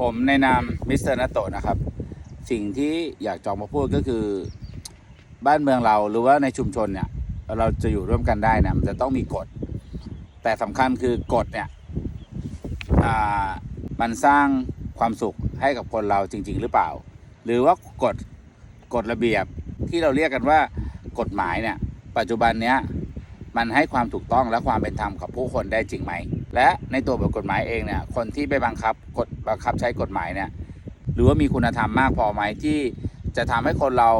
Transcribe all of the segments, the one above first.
ผมในนามมิสเตอร์นาโตนะครับ สิ่งที่อยากจองมาพูดก็คือ บ้านเมืองเราหรือว่าในชุมชนเนี่ย เราจะอยู่ร่วมกันได้นะมันจะต้องมีกฎ แต่สำคัญคือกฎเนี่ยมันสร้างความสุขให้กับคนเราจริง ๆ หรือเปล่า หรือว่ากฎกฎระเบียบที่เราเรียกกันว่ากฎหมายเนี่ย ปัจจุบันเนี้ย มันให้ความถูกต้องและความเป็นธรรมกับผู้คนได้จริงไหม และในตัวบทกฎหมายเองเนี่ยคนที่ไปบังคับกฎบังคับใช้กฎหมายเนี่ยหรือว่ามีคุณธรรมมากพอไหมที่จะทำให้คนเรา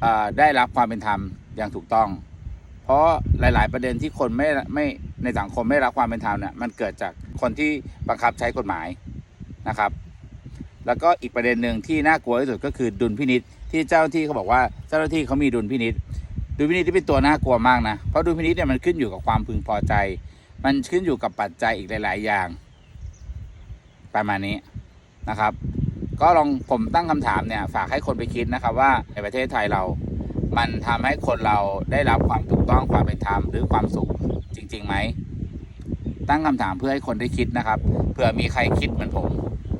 เได้รับความเป็นธรรมอย่างถูกต้อง เพราะหลาย ๆ ประเด็นที่คนไม่ไม่ในสังคมไม่รับความเป็นธรรมเนี่ยมันเกิดจากคนที่บังคับใช้กฎหมายนะครับ แล้วก็อีกประเด็นหนึ่งที่น่ากลัวที่สุดก็คือดุลพินิษที่เจ้าหน้าที่เขาบอกว่าเจ้าหน้าที่เขามีดุลพินิษ ดุลพินิษที่เป็นตัวน่ากลัวมากนะเพราะดุลพินิษเนี่ยมันขึ้นอยู่กับความพึงพอใจ มันขึ้นอยู่กับปัจจัยอีกหลาย ๆ อย่าง ประมาณนี้นะครับ ก็ลองผมตั้งคำถามเนี่ยฝากให้คนไปคิดนะครับว่าในประเทศไทยเรา มันทำให้คนเราได้รับความถูกต้องความเป็นธรรมหรือความสุขจริงๆไหมตั้งคำถามเพื่อให้คนได้คิดนะครับเผื่อมีใครคิดเหมือนผม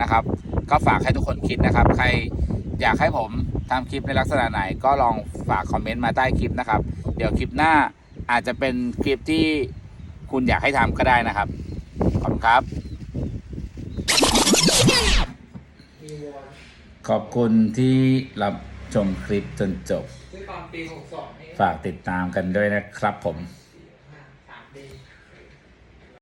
นะครับ ก็ฝากให้ทุกคนคิดนะครับ ใคร อยากให้ผมทำคลิปในลักษณะไหนก็ลองฝากคอมเมนต์มาใต้คลิปนะครับ เดี๋ยวคลิปหน้าอาจจะเป็นคลิปที่คุณอยากให้ทำก็ได้นะครับ ขอบคุณครับ ขอบคุณที่รับชมคลิปจนจบซื้อตอนปีหกสองฝากติดตามกันด้วยนะครับผม